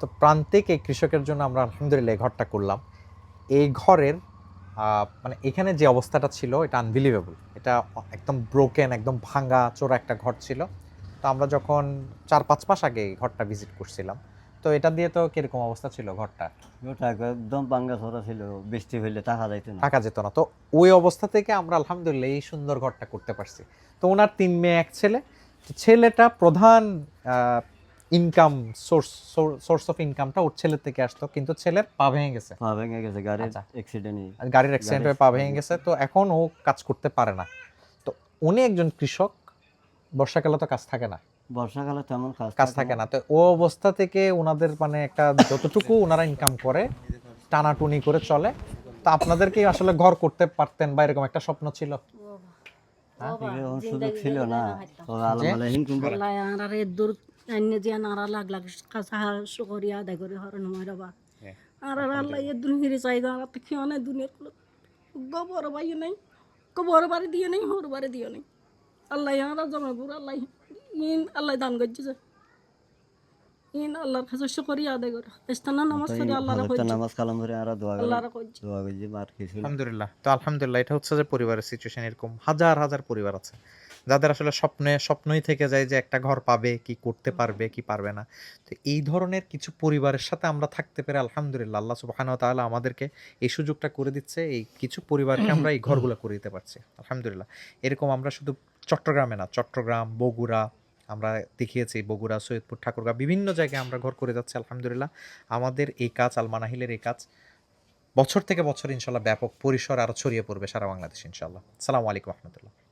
তো প্রান্তিক এই কৃষকের জন্য আমরা আলহামদুলিল্লাহ এই ঘরটা করলাম। এই ঘরের মানে এখানে যে অবস্থাটা ছিল এটা আনবিলিভেবল এটা একদম ব্রোকেন একদম ভাঙ্গা চোরা একটা ঘর ছিল। তো আমরা যখন চার পাঁচ মাস আগে এই ঘরটা ভিজিট করছিলাম তো এটা দিয়ে তো কীরকম অবস্থা ছিল ঘরটা? ওটা একদম বাঙ্গা ছড়া ছিল বৃষ্টি হইলে টাকা যাইতো না। থাকা যেত না। তো ওই অবস্থা থেকে আমরা আলহামদুলিল্লাহ এই সুন্দর ঘরটা করতে পারছি। তো ওনার তিন মেয়ে এক ছেলে। ছেলেটা প্রধান ইনকাম সোর্স সোর্স অফ ইনকামটা ওর ছেলের থেকে আসতো কিন্তু ছেলের পা ভেঙে গেছে। পা ভেঙে গেছে গাড়ির আচ্ছা। অ্যাক্সিডেন্ট আর গাড়ির অ্যাক্সিডেন্ট হয়ে পা ভেঙে গেছে তো এখন ও কাজ করতে পারে না। তো উনি একজন কৃষক বর্ষাকালে তো কাজ থাকে না। বর্ষাকালে তেমন কাজ থাকে না। তো ও অবস্থা থেকে ওনাদের মানে একটা যতটুকু ওনারা ইনকাম করে টানাটুনি করে চলে তো আপনাদেরকে আসলে ঘর করতে পারতেন বা এরকম একটা স্বপ্ন ছিল? এরকম সুযোগ ছিল না। তো আলমালে হিংকুম আল্লাহ আনারে দূর আইনে যে নারা লাগ লাগ কাঁচা শুকরিয়া আদায় করে হরণ হয় রবা আর আল্লাহ এ দুন হিরে চাই আর তো খেয়ে নাই দুনিয়ার কোনো গোবর বাই নাই গোবর বাড়ি দিয়ে নেই হর বাড়ি দিয়ে নেই। আল্লাহ আরা জমা বুড় আল্লাহ ইন আল্লাহ দান করছে ইন আল্লাহর কাছে শুকরিয়া আদায় করে ইস্তানা নামাজ পড়ে আল্লাহর নামাজ কালাম ধরে আর দোয়া আল্লাহর কইছে দোয়া করছি আর কিছু আলহামদুলিল্লাহ। তো আলহামদুলিল্লাহ এটা হচ্ছে যে পরিবারের সিচুয়েশন এরকম। হাজার হাজার পরিবার আছে। যাদের আসলে স্বপ্নে স্বপ্নই থেকে যায় যে একটা ঘর পাবে কি করতে পারবে কি পারবে না। তো এই ধরনের কিছু পরিবারের সাথে আমরা থাকতে পেরে আলহামদুলিল্লাহ আল্লাহ সুবহানাহু ওয়া তাআলা আমাদেরকে এই সুযোগটা করে দিচ্ছে এই কিছু পরিবারকে আমরা এই ঘরগুলো করে দিতে পারছি আলহামদুলিল্লাহ। এরকম আমরা শুধু চট্টগ্রামে না চট্টগ্রাম বগুড়া আমরা দেখিয়েছি বগুড়া সৈয়দপুর ঠাকুরগাঁ বিভিন্ন জায়গায় আমরা ঘর করে যাচ্ছি আলহামদুলিল্লাহ। আমাদের এই কাজ আলমানাহিলের এই কাজ বছর থেকে বছর ইনশাল্লাহ ব্যাপক পরিসর আরও ছড়িয়ে পড়বে সারা বাংলাদেশ ইনশাল্লাহ। সালামু আলাইকুম রহমতুল্লাহ।